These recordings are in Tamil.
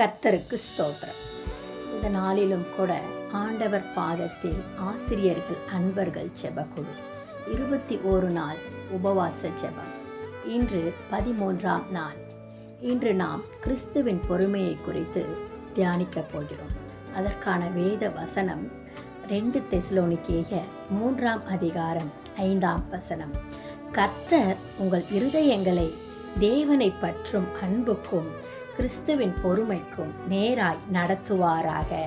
கர்த்தருக்கு ஸ்தோத்திரம். இந்த நாளிலும் கூட ஆண்டவர் பாதத்தில் ஆசிரியர்கள் அன்பர்கள் ஜெபக்குழு. இருபத்தி ஓரு நாள் உபவாச ஜெபம். இன்று பதிமூன்றாம் நாள். இன்று நாம் கிறிஸ்துவின் பொறுமையை குறித்து தியானிக்கப் போகிறோம். அதற்கான வேத வசனம் ரெண்டு தெசலோனிக்கேய மூன்றாம் அதிகாரம் ஐந்தாம் வசனம். கர்த்தர் உங்கள் இருதயங்களை தேவனை பற்றும் அன்புக்கும் கிறிஸ்துவின் பொறுமைக்கும் நேராய் நடத்துவாராக.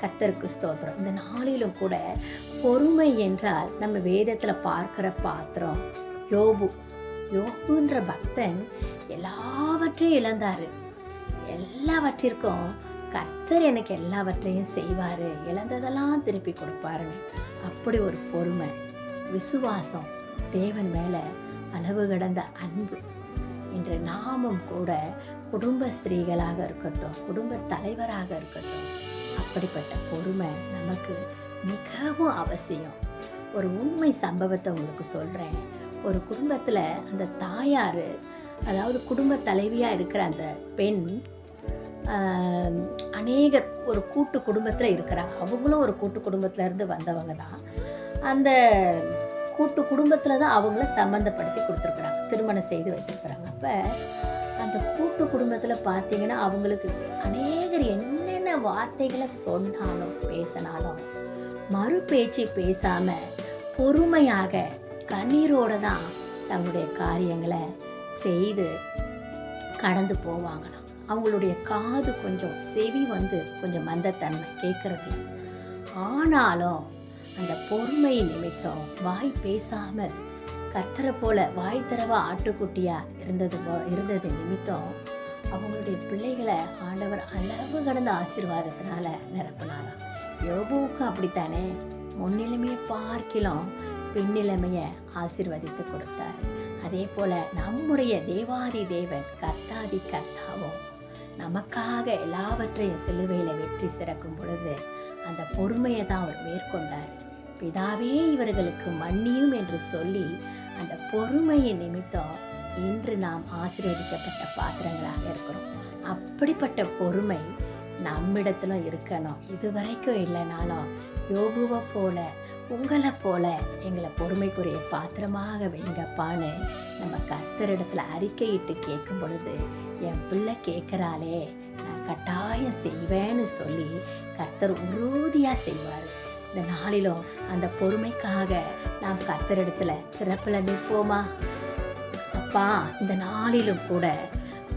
கர்த்தருக்கு ஸ்தோத்திரம். இந்த நாளிலும் கூட பொறுமை என்றால் நம்ம வேதத்தில் பார்க்கிற பாத்திரம் யோபு. யோபுன்ற பக்தன் எல்லாவற்றையும் இழந்தாரு. எல்லாவற்றிற்கும் கர்த்தர் எனக்கு எல்லாவற்றையும் செய்வார். இழந்ததெல்லாம் திருப்பி கொடுப்பாருன்னு. அப்படி ஒரு பொறுமை விசுவாசம் தேவன் மேலே அளவு கடந்த அன்பு. இன்று நாமும் கூட குடும்ப ஸ்திரீகளாக இருக்கட்டும் குடும்ப தலைவராக இருக்கட்டும் அப்படிப்பட்ட பொறுமை நமக்கு மிகவும் அவசியம். ஒரு உண்மை சம்பவத்தை உங்களுக்கு சொல்கிறேன் ஒரு குடும்பத்தில் அந்த தாயார் அதாவது குடும்ப தலைவியாக இருக்கிற அந்த பெண் அநேகர் அநேக ஒரு கூட்டு குடும்பத்தில் இருக்கிறாங்க அவங்களும் ஒரு கூட்டு குடும்பத்துல இருந்து வந்தவங்க தான். அந்த கூட்டு குடும்பத்தில் தான் அவங்கள சம்மந்தப்படுத்தி கொடுத்துருக்குறாங்க. திருமணம் செய்து வச்சுருக்குறாங்க அப்போ அந்த கூட்டு குடும்பத்தில் பார்த்தீங்கன்னா அவங்களுக்கு அநேகர் என்னென்ன வார்த்தைகளை சொன்னாலும் பேசினாலும் மறு பேச்சு பேசாமல் பொறுமையாக கண்ணீரோடு தான் தங்களுடைய காரியங்களை செய்து கடந்து போவாங்களாம். அவங்களுடைய காது கொஞ்சம் செவி வந்து கொஞ்சம் மந்தத்தன்மை கேட்கறது. ஆனாலும் அந்த பொறுமை நிமித்தம் வாய் பேசாமல் கர்த்தரை போல வாய் திறவா ஆட்டுக்குட்டியா இருந்தது இருந்தது நிமித்தம் அவங்களுடைய பிள்ளைகளை ஆண்டவர் அளவு கடந்த ஆசீர்வாதத்தினால நிரப்பினாராம். யோபுவுக்கு அப்படித்தானே? முன்னிலைமையை பார்க்கிலும் பின்னிலைமையை ஆசீர்வதித்து கொடுத்தார். அதே போல நம்முடைய தேவாதி தேவன் கர்த்தாதி கர்த்தாவும் நமக்காக எல்லாவற்றையும் சிலுவையில் வெற்றி சிறக்கும் பொழுது அந்த பொறுமையை தான் அவர் மேற்கொண்டார். பிதாவே இவர்களுக்கு மன்னியும் என்று சொல்லி அந்த பொறுமையின் நிமித்தம் இன்று நாம் ஆசீர்வதிக்கப்பட்ட பாத்திரங்களாக இருக்கிறோம். அப்படிப்பட்ட பொறுமை நம்மிடத்திலும் இருக்கணும். இதுவரைக்கும் இல்லைனாலும் யோபுவை போல உங்களை போல எங்களை பொறுமைக்குரிய பாத்திரமாக வைங்கப்பான்னு நம்ம கர்த்தரிடத்துல அறிக்கையிட்டு கேட்கும் பொழுது என் பிள்ளை கேட்குறாளே நான் கட்டாயம் செய்வேன்னு சொல்லி கர்த்தர் உறுதியாக செய்வார். இந்த நாளிலும் அந்த பொறுமைக்காக நாம் கர்த்தரிடத்துல சிறப்பில் நிற்போமா? அப்பா இந்த நாளிலும் கூட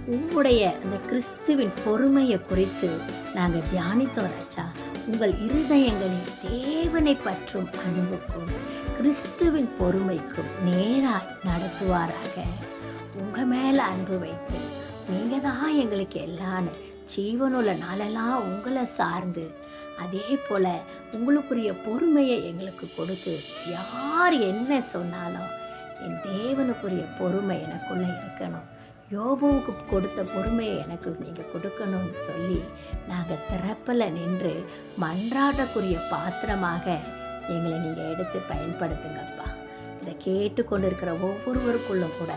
உங்களுடைய அந்த கிறிஸ்துவின் பொறுமையை குறித்து நாங்கள் தியானித்தோம் ராஜா. உங்கள் இருதயங்களில் தேவனை பற்றும் அன்புக்கும் கிறிஸ்துவின் பொறுமைக்கும் நேராய் நடத்துவாராக. உங்கள் மேலே அன்பு வைத்து நீங்கள் தான் எங்களுக்கு எல்லான்னு ஜீவனுள்ள நாளெல்லாம் உங்களை சார்ந்து அதே போல் உங்களுக்குரிய பொறுமையை எங்களுக்கு கொடுத்து யார் என்ன சொன்னாலும் என் தேவனுக்குரிய பொறுமை எனக்குள்ளே இருக்கணும். யோபுவுக்கு கொடுத்த பொறுமையை எனக்கு நீங்கள் கொடுக்கணும்னு சொல்லி நாங்கள் திறப்பில் நின்று மன்றாடக்கூடிய பாத்திரமாக எங்களை நீங்கள் எடுத்து பயன்படுத்துங்கப்பா. இதை கேட்டு கொண்டு இருக்கிற ஒவ்வொருவருக்குள்ளும் கூட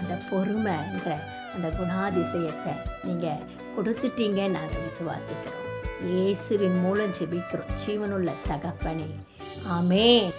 அந்த பொறுமைன்ற அந்த குணாதிசயத்தை நீங்கள் கொடுத்துட்டீங்க நாங்கள் விசுவாசிக்கிறோம். இயேசுவின் மூலம் ஜெபிக்கிறோம். ஜீவனுள்ள தகப்பனே. ஆமே